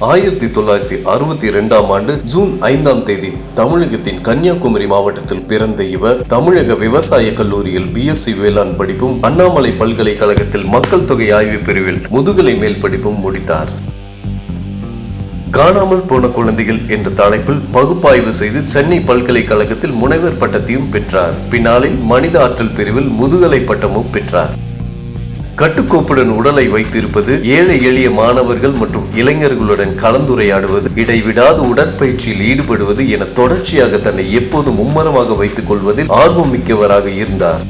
ஆயிரத்தி தொள்ளாயிரத்தி அறுபத்தி இரண்டாம் ஆண்டு ஜூன் ஐந்தாம் தேதி தமிழகத்தின் கன்னியாகுமரி மாவட்டத்தில் பிறந்த இவர் தமிழக விவசாய கல்லூரியில் பிஎஸ்சி வேளாண் படிப்பும் அண்ணாமலை பல்கலைக்கழகத்தில் மக்கள் தொகை ஆய்வு பிரிவில் முதுகலை மேல் படிப்பும் முடித்தார். காணாமல் போன குழந்தைகள் என்ற தலைப்பில் பகுப்பாய்வு செய்து சென்னை பல்கலைக்கழகத்தில் முனைவர் பட்டத்தையும் பெற்றார். பின்னாளில் மனித ஆற்றல் பிரிவில் முதுகலை பட்டமும் பெற்றார். கட்டுக்கோப்புடன் உடலை வைத்திருப்பது ஏழை எளிய மாணவர்கள் மற்றும் இளைஞர்களுடன் கலந்துரையாடுவது இடைவிடாது உடற்பயிற்சியில் ஈடுபடுவது என தொடர்ச்சியாக தன்னை எப்போதும் மும்மரமாக வைத்துக் கொள்வதில் ஆர்வம் மிக்கவராக இருந்தார்.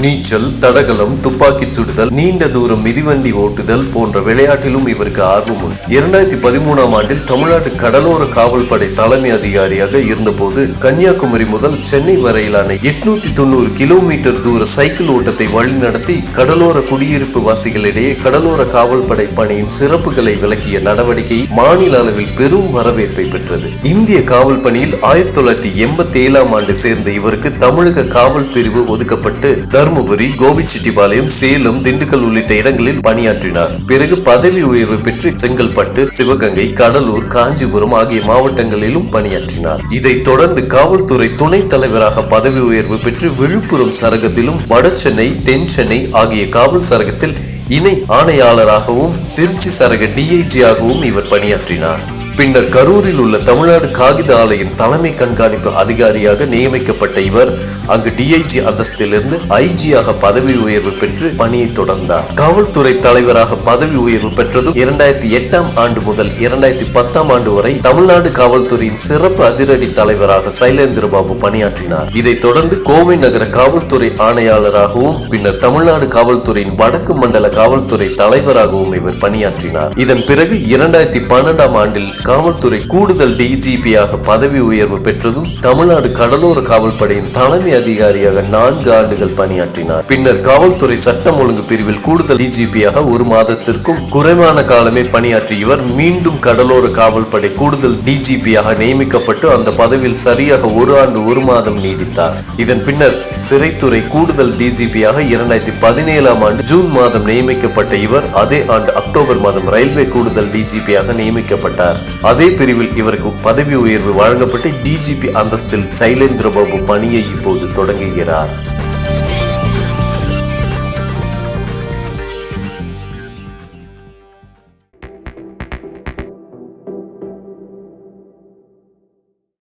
நீச்சல் தடகளம் துப்பாக்கி சுடுதல் நீண்ட தூரம் மிதிவண்டி ஓட்டுதல் போன்ற விளையாட்டிலும் இவருக்கு ஆர்வம் உண்டு இரண்டாயிரத்தி பதிமூணாம் ஆண்டில் தமிழ்நாடு கடலோர காவல்படை தலைமை அதிகாரியாக இருந்தபோது கன்னியாகுமரி முதல் சென்னை வரையிலான எட்நூத்தி தொண்ணூறு கிலோமீட்டர் தூர சைக்கிள் ஓட்டத்தை வழிநடத்தி கடலோர குடியிருப்பு வாசிகளிடையே கடலோர காவல்படை பணியின் சிறப்புகளை விளக்கிய நடவடிக்கை மாநில அளவில் பெரும் வரவேற்பை பெற்றது. இந்திய காவல் பணியில் ஆயிரத்தி தொள்ளாயிரத்தி எண்பத்தி ஏழாம் ஆண்டு சேர்ந்த இவருக்கு தமிழக காவல் பிரிவு ஒதுக்கப்பட்டு தருமபுரி செட்டிபாளையம் சேலம் திண்டுக்கல் உள்ளிட்ட இடங்களில் பணியாற்றினார். பிறகு பதவி உயர்வு பெற்று செங்கல்பட்டு சிவகங்கை கடலூர் காஞ்சிபுரம் ஆகிய மாவட்டங்களிலும் பணியாற்றினார். இதைத் தொடர்ந்து காவல்துறை துணைத் தலைவராக பதவி உயர்வு பெற்று விழுப்புரம் சரகத்திலும் வடசென்னை தென் சென்னை ஆகிய காவல் சரகத்தில் இணை ஆணையாளராகவும் திருச்சி சரக டிஐஜியாகவும் இவர் பணியாற்றினார். பின்னர் கரூரில் உள்ள தமிழ்நாடு காகித ஆலையின் தலைமை கண்காணிப்பு அதிகாரியாக நியமிக்கப்பட்ட இவர் அங்கு டிஐஜி அந்தஸ்திலிருந்து ஐஜியாக பதவி உயர்வு பெற்று பணியை தொடர்ந்தார். காவல்துறை தலைவராக பதவி உயர்வு பெற்றதும் இரண்டாயிரத்தி எட்டாம் ஆண்டு முதல் இரண்டாயிரத்தி பத்தாம் ஆண்டு வரை தமிழ்நாடு காவல்துறையின் சிறப்பு அதிரடி தலைவராக சைலேந்திர பாபு பணியாற்றினார். இதைத் தொடர்ந்து கோவை நகர காவல்துறை ஆணையாளராகவும் பின்னர் தமிழ்நாடு காவல்துறையின் வடக்கு மண்டல காவல்துறை தலைவராகவும் இவர் பணியாற்றினார். இதன் பிறகு இரண்டாயிரத்தி பன்னெண்டாம் ஆண்டில் காவல்துறை கூடுதல் டிஜிபியாக பதவி உயர்வு பெற்றதும் தமிழ்நாடு கடலோர காவல்படையின் தலைமை அதிகாரியாக நான்கு ஆண்டுகள் பணியாற்றினார். பின்னர் காவல்துறை சட்டம் ஒழுங்கு பிரிவில் கூடுதல் டிஜிபியாக ஒரு மாதத்திற்கும் குறைவான காலமே பணியாற்றிய இவர் மீண்டும் கடலோர காவல்படை கூடுதல் டிஜிபியாக நியமிக்கப்பட்டு அந்த பதவியில் சரியாக ஒரு ஆண்டு ஒரு மாதம் நீடித்தார். இதன் பின்னர் சிறைத்துறை கூடுதல் டிஜிபியாக இரண்டாயிரத்தி பதினேழாம் ஆண்டு ஜூன் மாதம் நியமிக்கப்பட்ட இவர் அதே ஆண்டு அக்டோபர் மாதம் ரயில்வே கூடுதல் டிஜிபியாக நியமிக்கப்பட்டார். அதே பிரிவில் இவருக்கு பதவி உயர்வு வழங்கப்பட்டு டிஜிபி அந்தஸ்தில் சைலேந்திர பாபு பணியை இப்போது தொடங்குகிறார்.